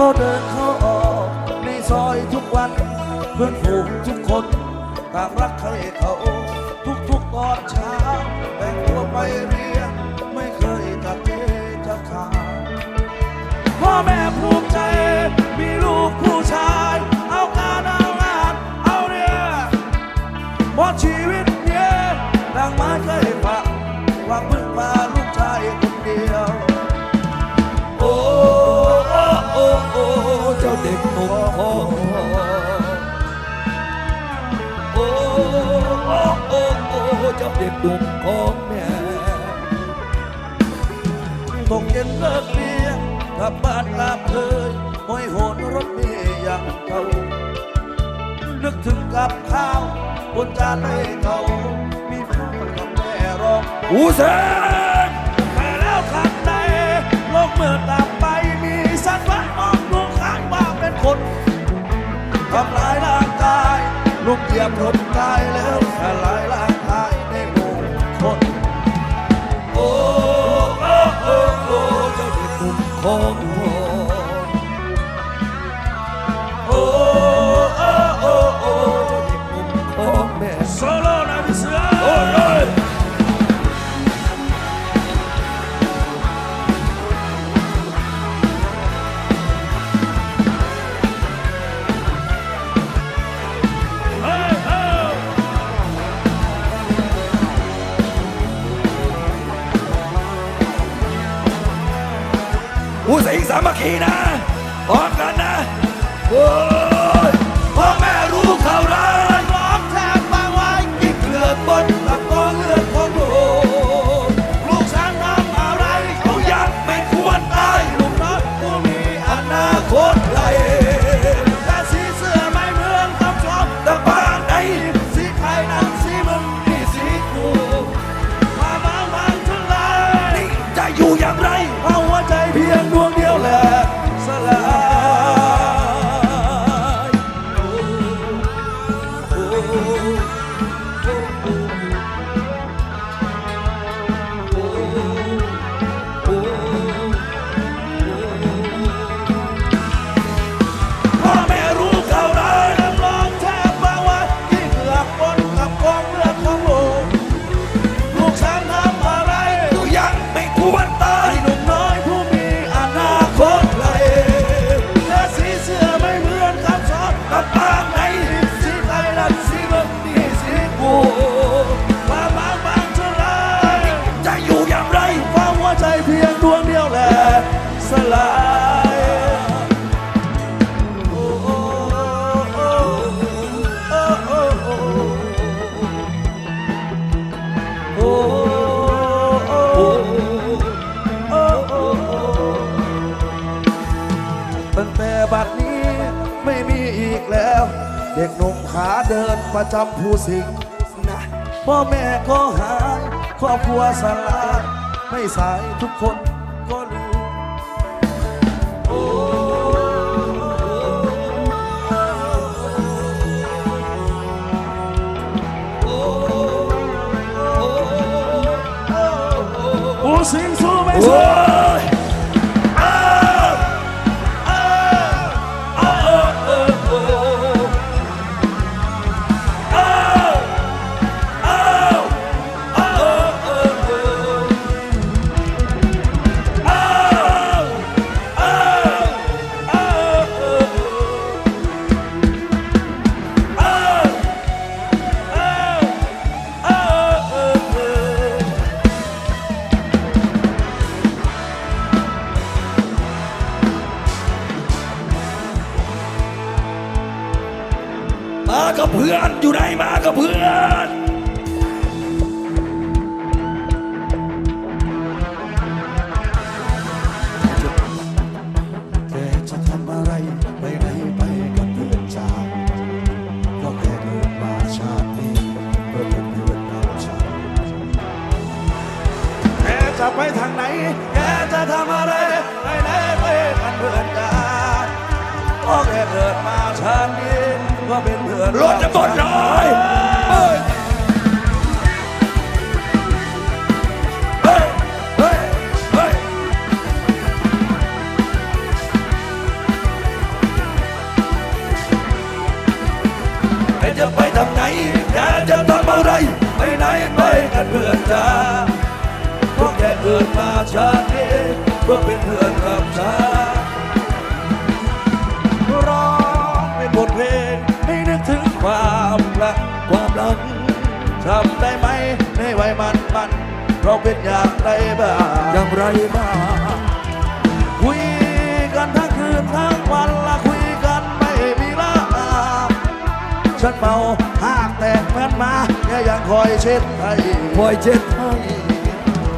เขาเดินเขาออกในซอยทุกวัน เพื่อนฝูงทุกคนต่างรักใคร ดุมของแม่ตกเย็นเลิกเลี้ยนกับบ้านลาเพยห้อยโหนรถเมย์อย่างเก่านึกถึงกับข้าวบนจานให้เขามีพ่อกับแม่ร้องอูเซนไปแล้วขัาในโลกเมื่อตามไปมีสัตวันมองลูกข้างว่าเป็นคนทำลายร่างกายลูกเหยียบคนตายแล้วอะไร สิงสามัคคีนะออกกันนะ่บัดนี้ไม่มีอีกแล้ว เด็กหนุ่มขาเดินประจำผู้สิงนะพ่อแม่ก็หายครอบครัวสลายไม่สายทุกคนก็รู้สิงสู้ไม่สู้ พื่อนอยู่ไหนมากับเพื่อนแกจะทำอะไร ไปไหนไปกับเพื่อนจากเพราะแกเกิดมาชาตินี้เพื่อเป็นเพื่อน กันเลยจะไปทำไหนแม่จะทำอะไร ไปไหนไปกันเพื่อนจ้าพวกแกเกิดมาชาตินี้เพื่อเป็นเพื่อนกับชา เราเป็นอย่างไรบ้างอย่างไรบ้างคุยกันทั้งคืนทั้งวันละคุยกันไม่มีลาฉันเมาหากแตกแม่นมาแกยังคอยเช็ดให้คอยเช็ดให้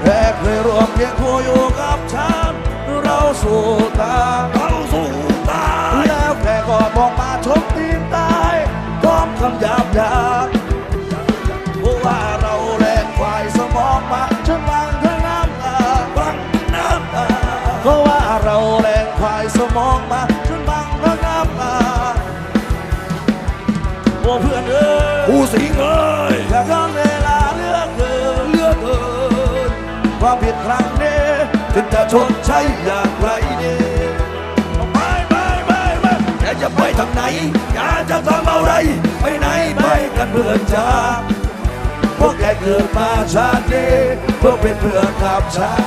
แค่เคยรวมเพียงคู่อยู่กับฉัน เราสู่ตายเราสู้ตายแล้วแกก็บอกมาชกทีมตายพร้อมคำหยาบหยา อ้เพื่อนเอ้ยผู้สิงเอ้ยอยากย้อนเวลาเลือกเกินเลือกเกินความผิดครั้งนี้จึงจะชดใช้อย่างไรดีไม่ไม่ไม่ไม่แกจะไปทางไหนแกจะทำอะไรไปไหนไปไปกันเพื่อนจ้าเพราะแกเกิดมาชาตินี้เพื่อเป็นเพื่อนกับฉัน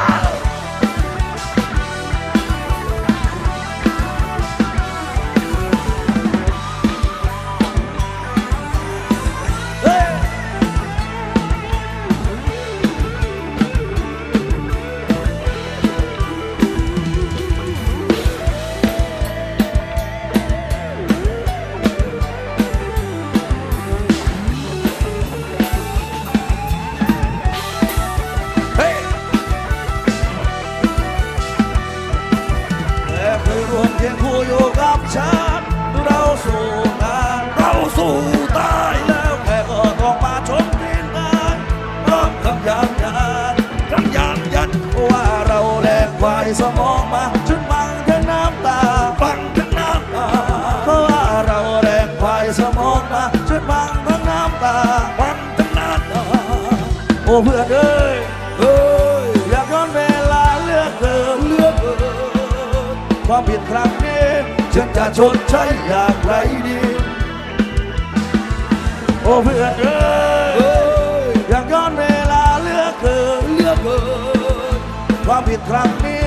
โความผิดครั้งนี้ฉันจะชดใช้อย่างไรดี โอ้เพื่อนเอ้ยเฮ้ยอยากย้อนเวลาเลือกเกินเลือกเกินความผิดครั้งนี้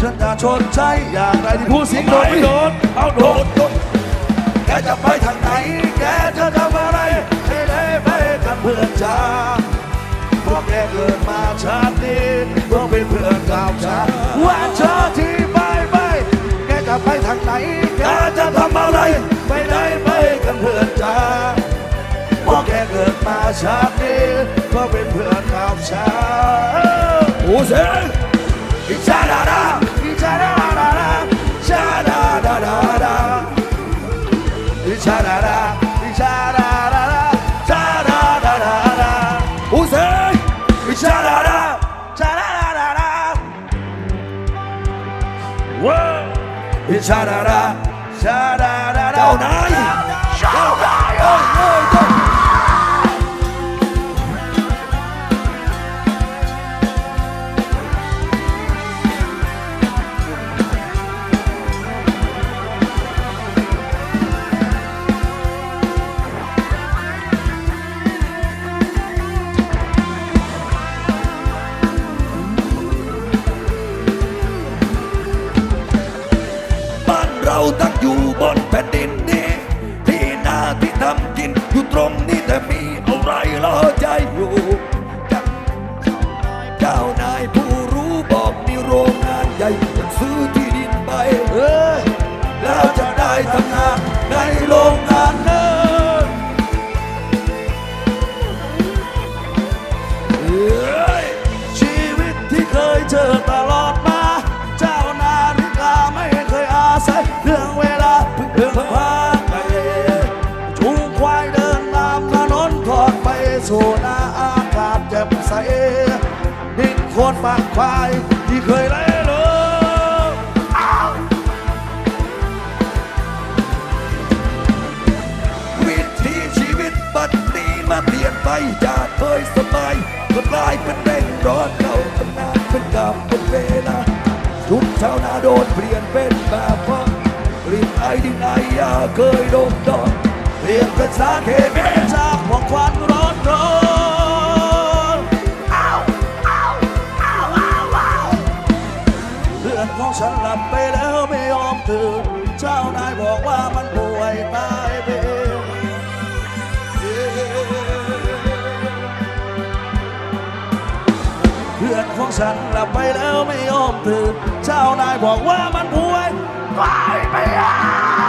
ฉันจะชดใช้อย่างไรที่ผู้สิงโดโดนนไม่ไม่โดโดนนเอาโดนโดนแกจะไปทางไหน แกจะทำอะไรให้ได้ไปกันเพื่อนจ้าเพราะแกเกิดมาชาตินี้เพื่อเป็นเพื่อนกับฉันว่าเธอที่ไปไปแก จะไปทางไหนแกจะทำอะไร ไปได้ไปกันเพื่อนจ้าเพราะแกเกิดมาชาตินี้เพื่อเป็นเพื่อนกับฉันโอ้เสียงอิชาดาดาอิชาดาดาดาชาดาดาดาดาอิชาดาดาอิชา อิชา คนปากควายที่เคยไหลเลยวิถีชีวิตบัดนี้มาเปลี่ยนไปจากเคยสบายก็กลายเป็นเร่งร้อนเราทำงานเป็นกับเป็นเวลาชุดชาวนาโดนเปลี่ยนเป็นแบบว่ากลิ่นไอดินไอยาเคยดมดอนเปลี่ยนเป็นสาเคมีจากหมอกควันร ฉันหลับไปแล้วไม่ยอมตื่นเจ้านายบอกว่ามันป่วยตายไปเองเพื่อนของฉันหลับไปแล้วไม่ยอมตื่นเจ้านายบอกว่ามันป่วยตายไปเอง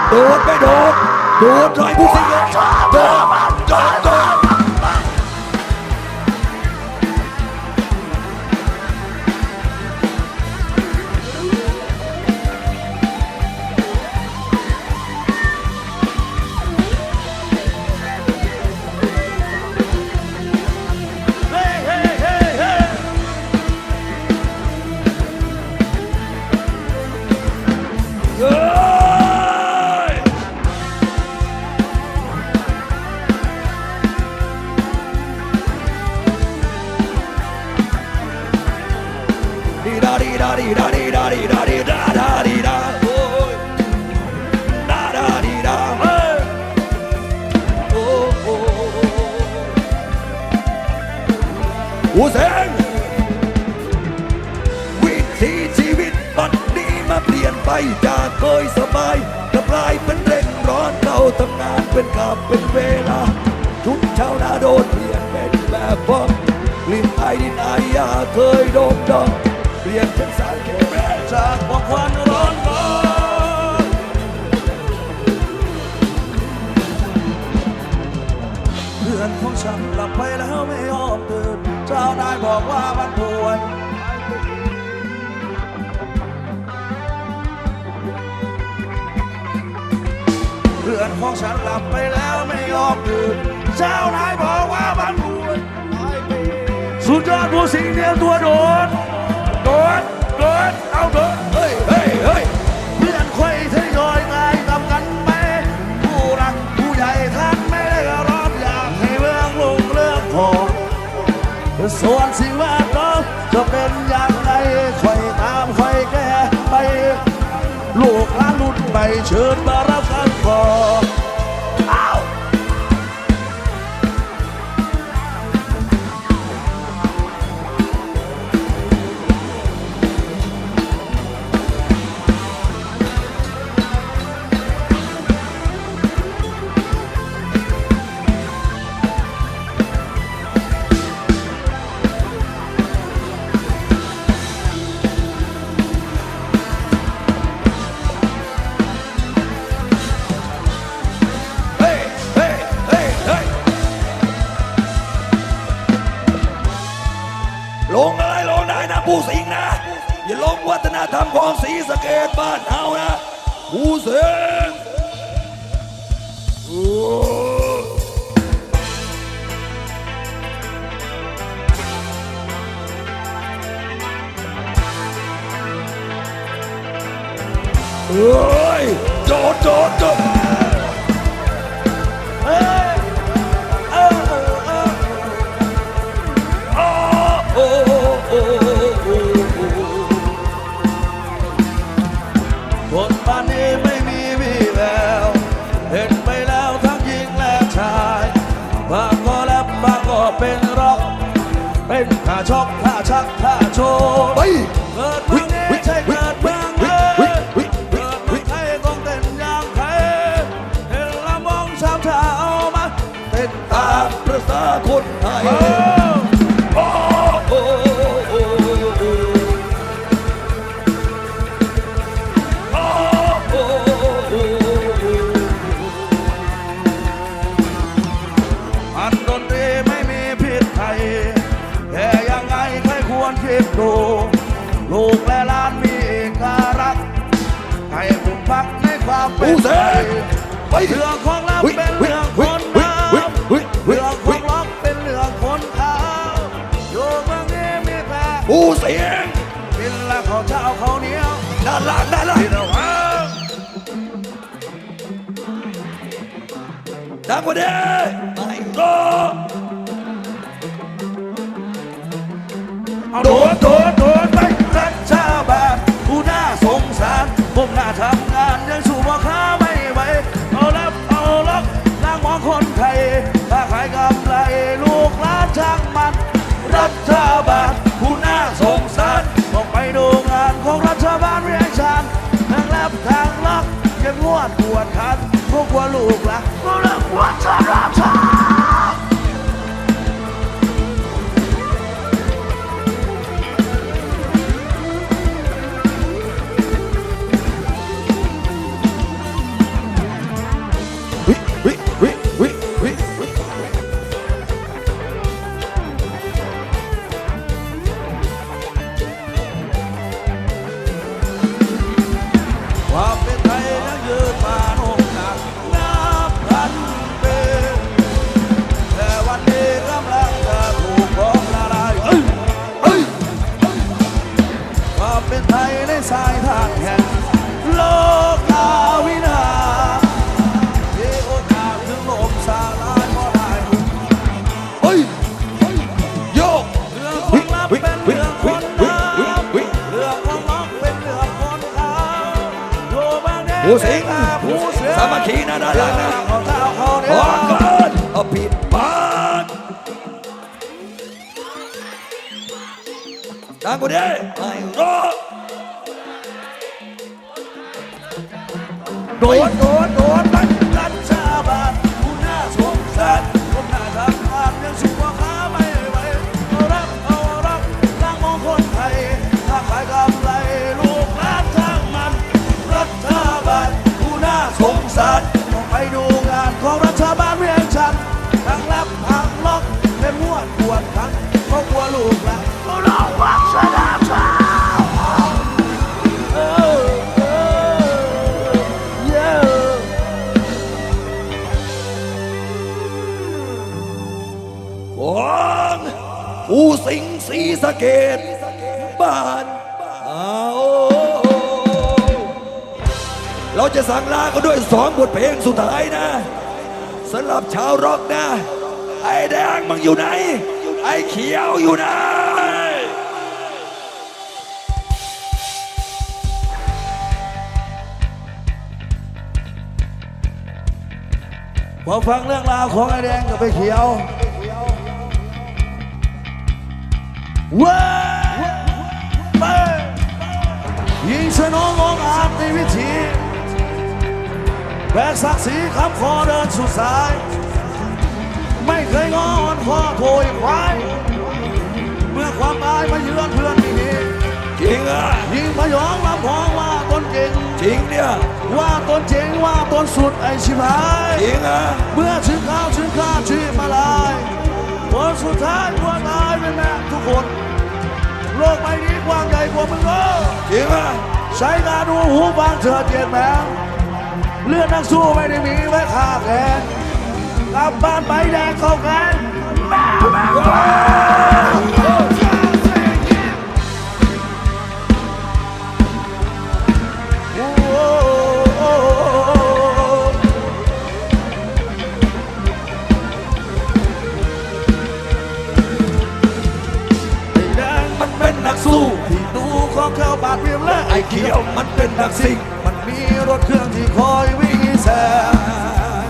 โดดไปโดดโดดหน่ยผู้สิงห์โดดโดดโดด ดองเปลี่ยนเป็นสารเคมีจากบอกควันร้อนร้อนเพื่อนของฉันหลับไปแล้วไม่ยอมตื่นเจ้านายบอกว่ามันป่วยเพื่อนของฉันหลับไปแล้วไม่ยอมตื่นเจ้านายบอกว่ามันป่วย สุดยอดผู้สิงเนี่ยตัวโดดโดดโดดเอาโดดเฮ้ยเฮ้ยเฮ้ยเพื่อนคอยทยอยงายกับกันไปผู้รักผู้ใหญ่ท่านไม่ได้รอบอยากให้เรื่องลุงเรื่องของส่วนสิ่งแวดล้อมจะเป็นอย่างไรคอยตามคอยแก้ไป ลูกหลานรุ่นใหม่เชิญมาร สงสารผมน่าทำงานยังสู้พ่อค้าไม่ไหวเอารับเอาล็อกล้างมอคนไทยถ้าขายกำไรลูกหลานช่างมัน รัฐบาลผู้น่าสงสารต้องไปดูงานของรัฐบาลเรียกชันทางแลบทางล็อกยังงวดปวดคันพวกว่าลูกละก็เลิกวัดชาราช นะด้านหลังนะของเท้าเขาเนี่ยร้อมกันเอาผิดบานดังกว่านี้ไม่รอโดโดนโดน กันด้วยสองบทเพลงสุดท้ายนะสำหรับชาวร็อกนะ ไอ้แดงมึงอยู่ไหน ไอ้เขียวอยู่ไหนพอฟังเรื่องราวของไอ้แดงกับไอ้เขียวเว้ยเว้ยยิงสนององอาจในวิธี แบกศักดิ์ศรีคำคอเดินสู่สาย ไม่เคยงอนข้อโถยควายเมื่อความตายมาเยือนเพื่อนไม่มีจริงอะยิงพยองลำพองว่าตนเก่งจริงเนี่ยว่าตนเจ๋งว่าตนสุดไอชิบหายจริงอะเมื่อถึงข้าวถึงข้าชีพมาลายผลสุดท้ายกว่าตายเป็นแม่ทุกคน โลกใบนี้กว้างใหญ่กว่ามึงเออจริงอะใช้การดูหูฟังเถิดเกียรติแมว เลือดนักสู้ไม่ได้มีไว้ฆ่าแกนกลับบ้านไปแดงเข้าแขนไอเด้งมันเป็นนักสู้ที่ดูของเขาบาดเพียงและไอเขียวมันเป็นนักซิ่ง รถเครื่องที่คอยวิ่งแซง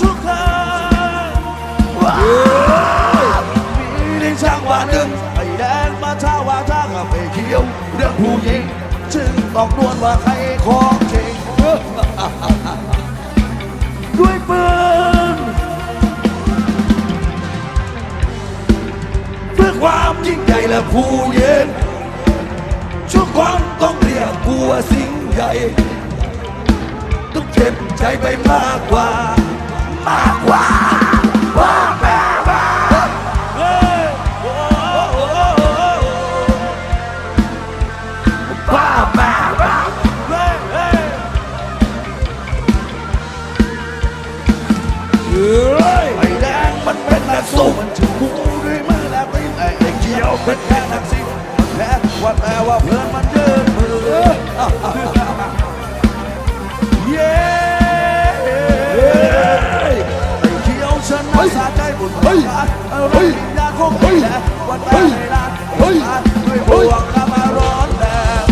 สุขามีลิช่างว่าหนึ่งไอแดงมาท่าว่าท่ากับไอเขียว เรื่องผู้หญิงจึงต้องดวลว่าใครของจริงด้วยปืนเพื่อความยิ่งใหญ่และผู้เย็นทุกคนต้อง ว่าสิ่งใหญ่ต้องเจ็บใจไปมากกว่า มากกว่าว่าแม่บ้าเฮ้ยโอ้โหว่าแม่บ้าเฮ้ยไอ้แดงมันเป็นนักสู้มันถึงกูด้วยมือและตีนไอ้ไอ้เขียวเป็นแค่นักซิ่งแพ้ว่าแต่ว่าเพื่อนมันยืนมือ เย้ไอ้เขียวชนะสาใจบุญประการเอาแรงวิญญาณคงไม่แพ้ว่าแต่ไม่นานไม่นานด้วยบวกกำมาร้อนแดง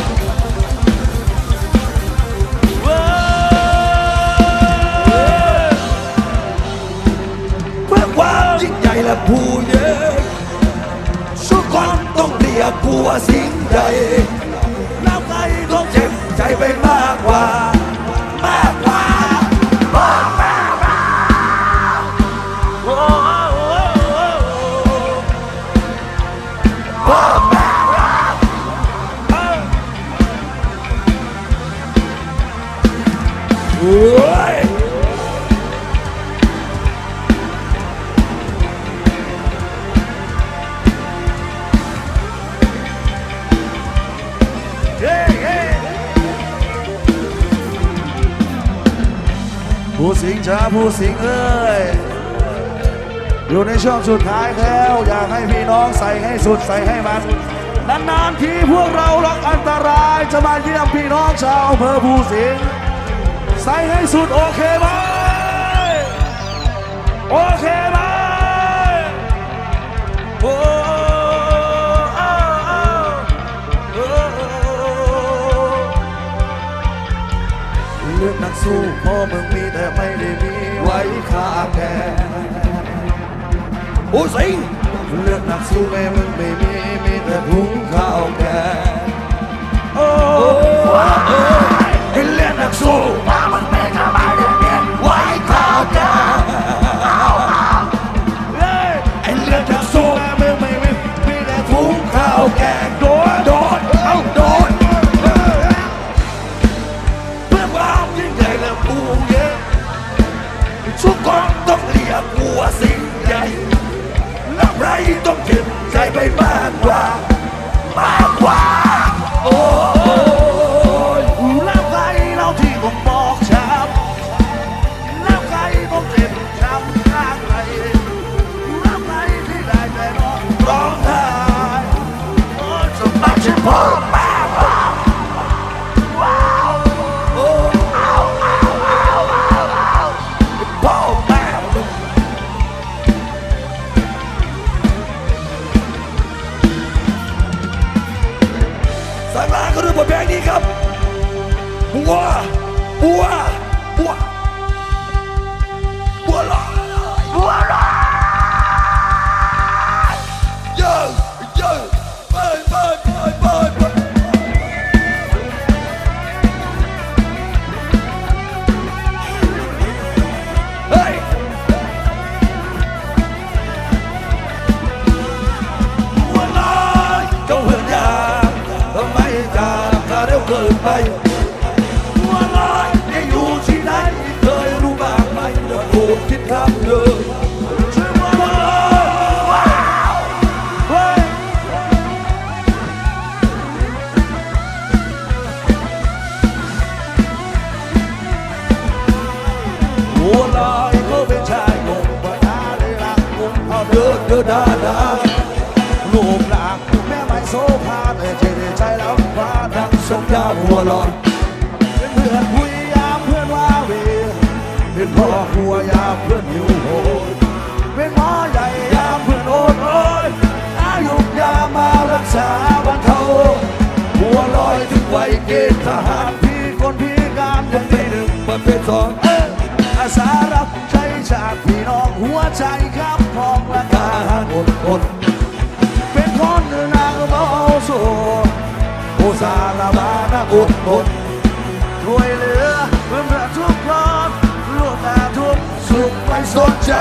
เว้ยเพื่อความยิ่งใหญ่และผู้เยชุกคนต้องเรียกกูว่าสิ่งให ไปมากกว่าับผู้สิงเอ้ยอยู่ในช่วงสุดท้ายแล้ว อยากให้พี่น้องใส่ให้สุดใส่ให้มันนานๆทีพวกเรารักอันตรายจะมาเยี่ยมพี่น้องชาวอำเภอภูสิงห์ใส่ให้สุดโอเคไหมโอเคไหมโอ้อ้าวอ้าวโอ้ไม่ได้มี ไว้ข้าแก่โอ้สิงเลือดนักสู้แม่มึงไม่มีมีแต่ถุงข้าวแก่โอ้ให้เล่นนักสู้มามันไม่ทำ เอเดินเดินดาดาลูกหลานแม่ไม่โซภาแต่เจริญใจแล้วฟ้าดังสมยาหัวลอยเป็นเพื่อนคุยยามเพื่อนว่าเวเป็นพ่อหัวยามเพื่อนหิวโหยเป็นหมอใหญ่ยามเพื่อนโอดโอยอายุยามารักษาบรรเทาหัวลอยถึงวัยเกณฑ์ทหารพี่คนพิการยังไม่หนึ่งประเภทสองอาสารับใช้ชาติพี่น้องหัวใจครับพองละก ดทนเป็นคนนางเบาโซโอซาลาบานาอดทนช่วยเหลือเพื่อนทุกคนร่วมแต่ทุกสุขไปสนใจ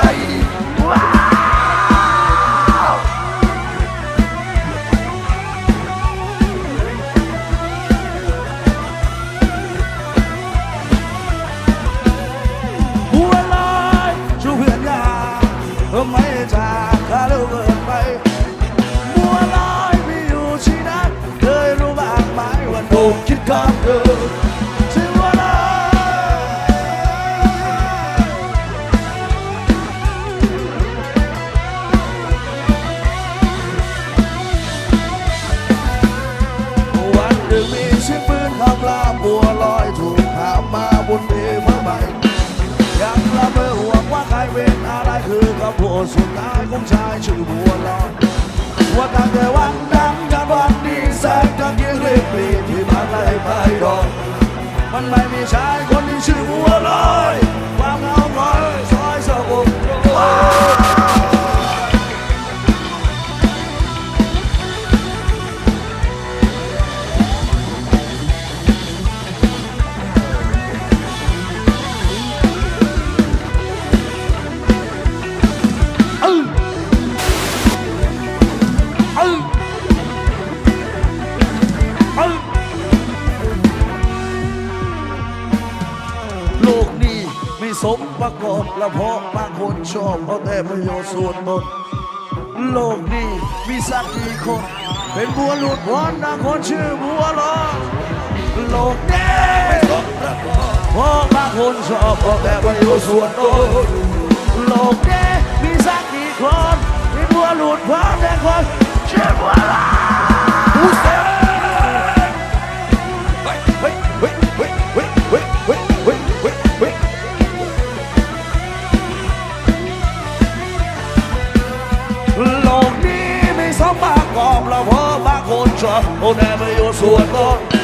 คือคำพูดสุดท้ายของชายชื่อบัวลอยว่าตั้งแต่วันนั้นจนวันนี้แสงจากยิ่งเรียบรีที่มันไล่ไปดอมันไม่มีชายคนที่ชื่อบัวลอย หลุดพ้นนะคนชื่อบัวลอยโลกนี้ไม่สมประกอบเพราะบางคนชอบออกแต่ประโยชน์ส่วนตนโลกเด้มีสักกี่คนที่บัวหลุดพ้นแต่คนชื่อบัวลอย won't have your sword long.